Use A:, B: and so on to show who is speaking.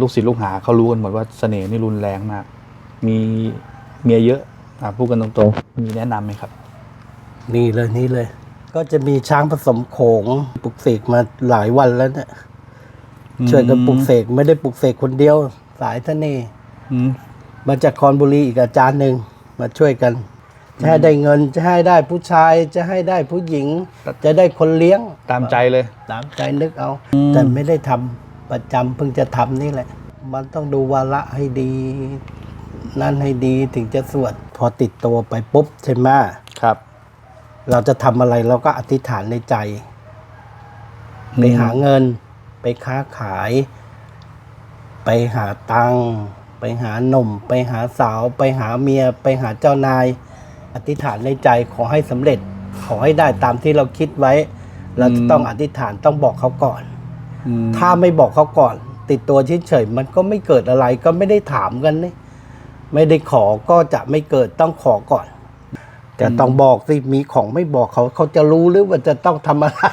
A: ลูกศิษย์ลูกหาเขารู้กันหมดว่าเสน่ห์นี่รุนแรงมาก มีเมียเยอะอะพูดกันตรงๆ มีแนะนำไหมครับ
B: นี่เลยนี่เลย ก็จะมีช้างผสมโขงปลุกเสกมาหลายวันแล้วเนี่ย
A: อืม
B: ช่วยกันปลุกเสกไม่ได้ปลุกเสกคนเดียว สายทะเนห์
A: อืม
B: มาจากคอนบุรีอีกอาจารย์หนึ่งมาช่วยกันจะให้ได้เงินจะให้ได้ผู้ชายจะให้ได้ผู้หญิง จะได้คนเลี้ยง
A: ตามใจเลย
B: ตามใจนึกเอา
A: อืม
B: แต่ไม่ได้ทำ ประจำเพิ่งจะทำนี่แหละ มันต้องดูวาระให้ดี นั่นให้ดีถึงจะสวด พอติดตัวไปปุ๊บใช่ไหม
A: ครับ
B: เราจะทำอะไรเราก็อธิษฐานในใจ ไปหาเงิน ไปค้าขาย ไปหาตังค์ไปหาหนุ่ม ไปหาสาว ไปหาเมีย ไปหาเจ้านาย อธิษฐานในใจขอให้สำเร็จ ขอให้ได้ตามที่เราคิดไว้ เราจะต้องอธิษฐานต้องบอกเขาก่อน
A: อืม
B: ถ้าไม่บอกเขาก่อน ติดตัวเฉยๆมันก็ไม่เกิดอะไรก็ไม่ได้ถามกันนี่ไม่ได้ขอก็จะไม่เกิดต้องขอก่อน แต่ต้องบอกสิมีของไม่บอกเขาเขาจะรู้หรือว่าจะต้องทำอะไร